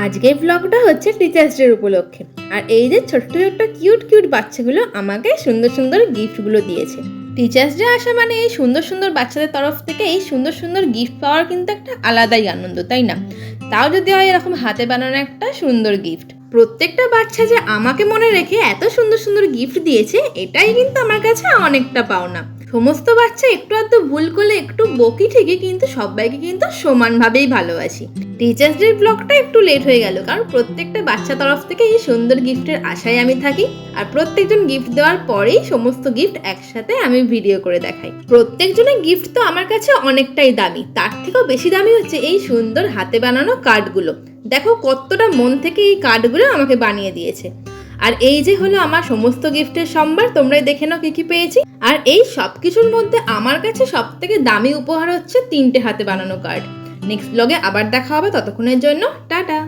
আজকের ব্লগটা হচ্ছে টিচার্স ডের উপলক্ষে। আর এই যে ছোট্ট ছোট্ট কিউট কিউট বাচ্চাগুলো আমাকে সুন্দর সুন্দর গিফটগুলো দিয়েছে। টিচার্স ডে আসা মানে এই সুন্দর সুন্দর বাচ্চাদের তরফ থেকে এই সুন্দর সুন্দর গিফট পাওয়ার কিন্তু একটা আলাদাই আনন্দ, তাই না? তাও যদি হয় এরকম হাতে বানানো একটা সুন্দর গিফট প্রত্যেকটা বাচ্চা যে আমাকে মনে রেখে এত সুন্দর সুন্দর গিফট দিয়েছে, এটাই কিন্তু আমার কাছে অনেকটা পাওনা। সমস্ত বাচ্চা একটু আধটু ভুল করলে একটু বকি ঠিকই, কিন্তু সবাইকে কিন্তু সমানভাবেই ভালোবাসি। টিচার্স ডে ব্লগটা একটু লেট হয়ে গেল, কারণ প্রত্যেকটা বাচ্চা তরফ থেকে এই সুন্দর গিফটের আশায় আমি থাকি। আর প্রত্যেকজন গিফট দেওয়ার পরেই সমস্ত গিফট একসাথে আমি ভিডিও করে দেখাই। প্রত্যেকজনের গিফট তো আমার কাছে অনেকটাই দামি। তার থেকেও বেশি দামি হচ্ছে এই সুন্দর হাতে বানানো কার্ডগুলো দেখো কতটা মন থেকে এই কার্ডগুলো আমাকে বানিয়ে দিয়েছে। আর এই যে হলো আমার সমস্ত গিফটের সম্ভার, তোমরাই দেখে নাও কি কি পেয়েছি। আর এই সব কিছুর মধ্যে আমার কাছে সব থেকে দামি উপহার হচ্ছে তিনটে হাতে বানানো কার্ড। নেক্সট ব্লগে আবার দেখা হবে, ততক্ষণের জন্য, টাটা!